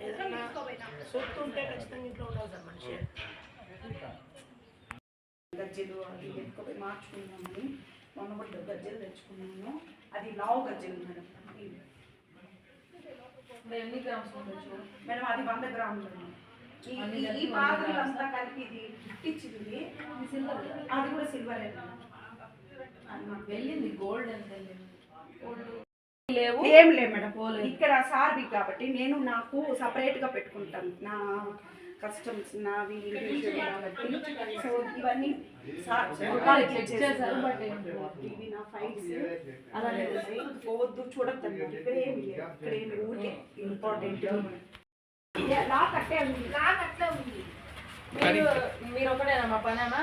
ఏదైనా సొత్తు ఉంటే ఖచ్చితంగా ఇంట్లో ఉండాలి సార్ మనిషి. గజ్జెలు అది ఎత్తుకొని మార్చుకున్నామని మొన్న కూడా గజ్జెలు తెచ్చుకున్నాను అది లావు గజ్జెలు మేడం. ఎన్ని గ్రామ్స్ ఉండొచ్చు? మేడం అది వంద గ్రాములు. ఈ- పాత్రలు. అంతా కలిపి ఇది ఇచ్చింది అది కూడా సిల్వర్ వెళ్ళింది గోల్డ్ ఎంత వెళ్ళింది లేవు. ఏం లేదు మేడం. పోలేదు. ఇక్కడ సార్వి కాబట్టి నేను నాకు సపరేట్గా పెట్టుకుంటాను. నా కస్టమ్స్ నావి కాబట్టి సో ఇవన్నీ. ఇవి నా ఫైల్స్ అలానే ఉన్నాయి పోవద్దు చూడద్దు అన్నమాట ఇక్కడ ఏమి లేదు. ఇక్కడ ఏమి ఊరికే ఇంపార్టెంట్ లాక్ అట్టే ఉంది. లాక్ అట్లే ఉంది. మీరు మీరు ఒకటేనా మా పనేమా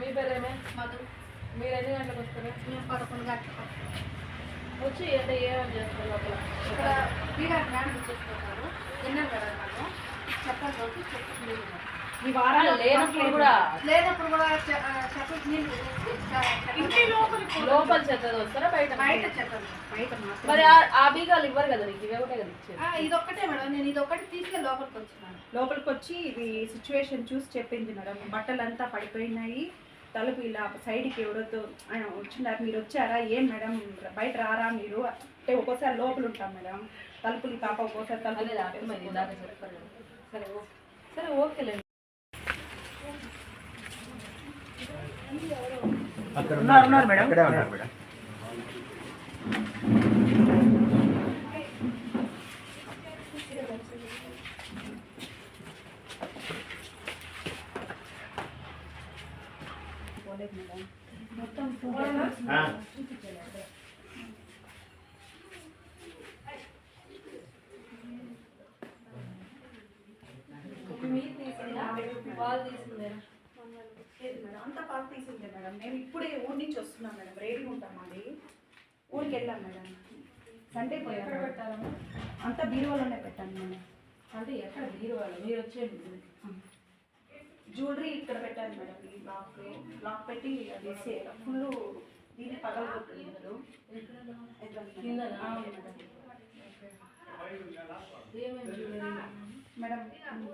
మీ పేరేమే? మధు. మీరు ఎన్ని గంటలకు వస్తారు? పదకొండు గంటలకు వచ్చి అంటే ఏమేమి చేస్తారు లోపల? ఇక్కడ తిన్నాను కదా మనం చెప్పాలి కాబట్టి చెప్పి ఈ వారాలు లేనప్పుడు కూడా లేనప్పుడు నీళ్ళు ఇంటి లోపల చెత్తది వస్తారా? బయట బయట బయట మాత్రం మరి ఆ- బీగాలు ఇవ్వరు కదా నీకు? ఇవే ఒకటే కదా ఇచ్చేది. ఆ, ఇదొక్కటే మేడం. నేను ఇదొక్కటి తీసుకెళ్ళి లోపలికి వచ్చినాను లోపలికి వచ్చి ఇది సిచ్యువేషన్ చూసి చెప్పింది మేడం. బట్టలంతా పడిపోయినాయి. తలుపు ఇలా సైడ్కి ఎవరొద్దు. ఆయన వచ్చినారు మీరు వచ్చారా? ఏం మేడం? బయట రారా మీరు? అంటే ఒక్కోసారి లోపల ఉంటాం మేడం. తలుపులు కాప ఒక్కోసారి తలుపులు చెప్పారు సరే ఓకే సరే ఓకేలేండి. ఉన్నారు ఉన్నారు మేడం అక్కడే ఉన్నారు మేడం పోలేదు మేడం మొత్తం మీరు తీసిందా వాళ్ళు తీసిందేనా మేడం అంతా పాలు తీసిందే మేడం మేము ఇప్పుడే ఊరి నుంచి వస్తున్నాం మేడం రెడీ ఉంటాం అది ఊరికి వెళ్ళాం మేడం సండే పోయాం ఎక్కడ అంతా బీరువాలోనే పెట్టాను మేడం అంటే ఎక్కడ బీరువాలో వాళ్ళు మీరు వచ్చేది జ్యువెలరీ ఇక్కడ పెట్టాను మేడం. ఈ బ్లాక్ బ్లాక్ పెట్టి అది ఫుల్ దీన్ని పగలగొట్టున్నారు మేడం.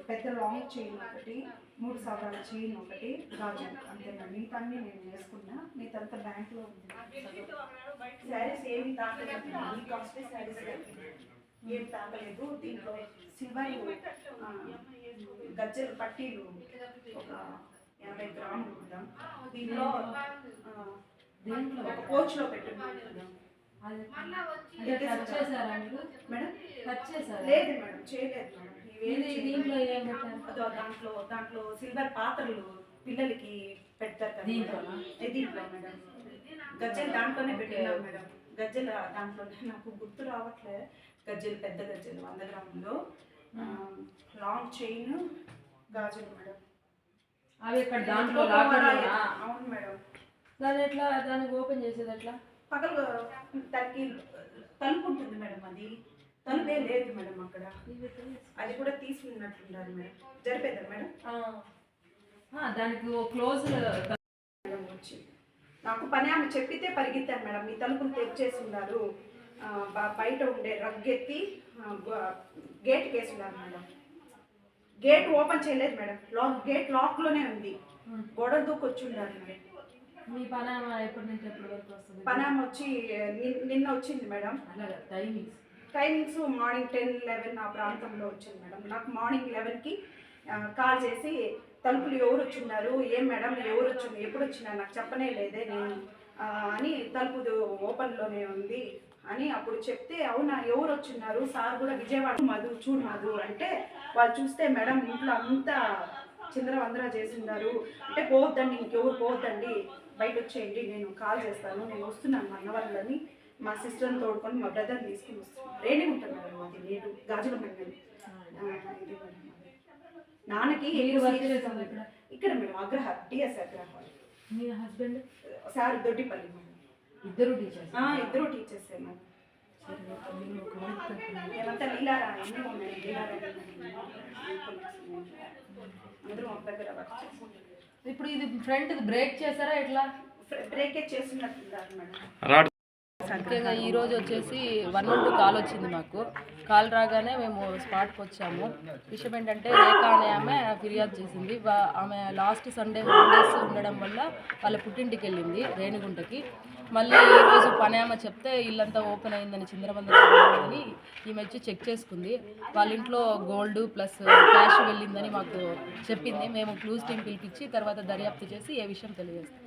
పెద్ద లాంగ్ చైన్ ఒకటి మూడు సవరాల చైన్ ఒకటి గాజు అంతే మేడం. మిగతా అన్ని నేను వేసుకున్నా. మిగతా బ్యాంక్లో ఉంది. శారీస్ ఏమి ఈ కాస్ట్లీ శారీస్ ఏం తాకలేదు. దీంట్లో సిల్వర్ గజ్జలు పట్టీలు ఒక ఎనభై గ్రాములు మేడం దీంట్లో దేంట్లో ఒక కోచ్లో పెట్టున్నాను మేడం? లేదు మేడం చేయలేదు మేడం. దీంట్లో అదో దాంట్లో దాంట్లో సిల్వర్ పాత్రలు పిల్లలకి పెడతారు? ఏ దీంట్లో మేడం? గజ్జలు దాంట్లోనే పెట్టినాం మేడం. గజ్జలు దాంట్లోనే. నాకు గుర్తు రావట్లే. గజ్జలు పెద్ద గజ్జలు వంద గ్రాములు లాంగ్ చైన్ గాజులు మేడం. అవి ఇక్కడ దాంట్లో. అవును మేడం. దాన్ని ఎట్లా దానికి ఓపెన్ చేసేది ఎట్లా? పగలు దానికి తలుపు ఉంటుంది మేడం అది. తలుపే లేదు మేడం అక్కడ. అది కూడా తీసుకున్నట్లుండాలి మేడం. జరిపేదా మేడం? దానికి ఓ క్లోజ్ మేడం వచ్చి నాకు పని ఆమె చెప్పితే పరిగెత్తాను మేడం. మీ తలుపులు తెచ్చేసి ఉన్నారు. బయట ఉండే రగ్గెత్తి గేట్ కేసి ఉన్నారు మేడం. గేట్ ఓపెన్ చేయలేదు మేడం. లాక్ గేట్ లాక్లోనే ఉంది. గోడ దూకొచ్చి ఉన్నారు మేడం. మీ పని ఆమె ఎప్పటి నుంచి ఎప్పటి వరకు వస్తుంది? పని ఆమె వచ్చి నిన్- నిన్న వచ్చింది మేడం. అలాగే timings timings morning ten eleven ఆ ప్రాంతంలో వచ్చింది మేడం. నాకు మార్నింగ్ లెవెన్కి కాల్ చేసి తలుపులు ఎవరు వచ్చిన్నారు ఏం మేడం? ఎవరు వచ్చింది ఎప్పుడు వచ్చినా నాకు చెప్పనే లేదే నేను. అని తలుపు ఓపెన్లోనే ఉంది. అని అప్పుడు చెప్తే అవునా ఎవరు వచ్చిన్నారు సార్ కూడా విజయవాడ మధు చూడు మధు అంటే వాళ్ళు చూస్తే మేడం ఇంట్లో అంతా చిందర వందర చేసిండారు అంటే పోవద్దండి ఇంకెవరు పోవద్దండి. బయట వచ్చేయండి నేను కాల్ చేస్తాను నేను వస్తున్నాను మా అన్న వాళ్ళని. మా సిస్టర్ని తోడుకొని మా బ్రదర్ని తీసుకుని వస్తున్నాను. రెడీ ఉంటాను మేడం మాది నేడు గాజుల మండలి. నాన్నకి. ఇక్కడ మేడం అగ్రహ టిఎస్ అగ్రహాలు మీ హస్బెండ్? సార్ దొడ్డిపల్లి ఇద్దరు టీచర్స్. ఆ, ఇద్దరు టీచర్సే మేడం మేమంతా లీలారాణి ఎన్నో ఉన్నాయి. లీలారాణి అందరూ ఒక దగ్గర వర్క్ చేస్తాం ఇప్పుడు ఇది ఫ్రంట్ బ్రేక్ చేశారా ఎట్లా? బ్రేకే చేస్తున్నట్టున్నారు మేడం. రాడ్. ముఖ్యంగా ఈ రోజు వచ్చేసి వన్ వన్ టూ కాల్ వచ్చింది మాకు. కాల్ రాగానే మేము స్పాట్కి వచ్చాము. విషయం ఏంటంటే రేఖ అనే ఆమె ఫిర్యాదు చేసింది. ఆమె లాస్ట్ సండే హాలిడేస్ ఉండడం వల్ల వాళ్ళ పుట్టింటికి వెళ్ళింది రేణిగుంటకి. మళ్ళీ ఈరోజు రోజు పని ఆమె చెప్తే ఇల్లంతా ఓపెన్ అయిందని చిందరబందని ఈమె వచ్చి చెక్ చేసుకుంది. వాళ్ళ ఇంట్లో గోల్డ్ ప్లస్ క్యాష్ వెళ్ళిందని మాకు చెప్పింది. మేము క్లూజ్ టీం పిలిపించి తర్వాత దర్యాప్తు చేసి ఏ విషయం తెలియజేస్తాం.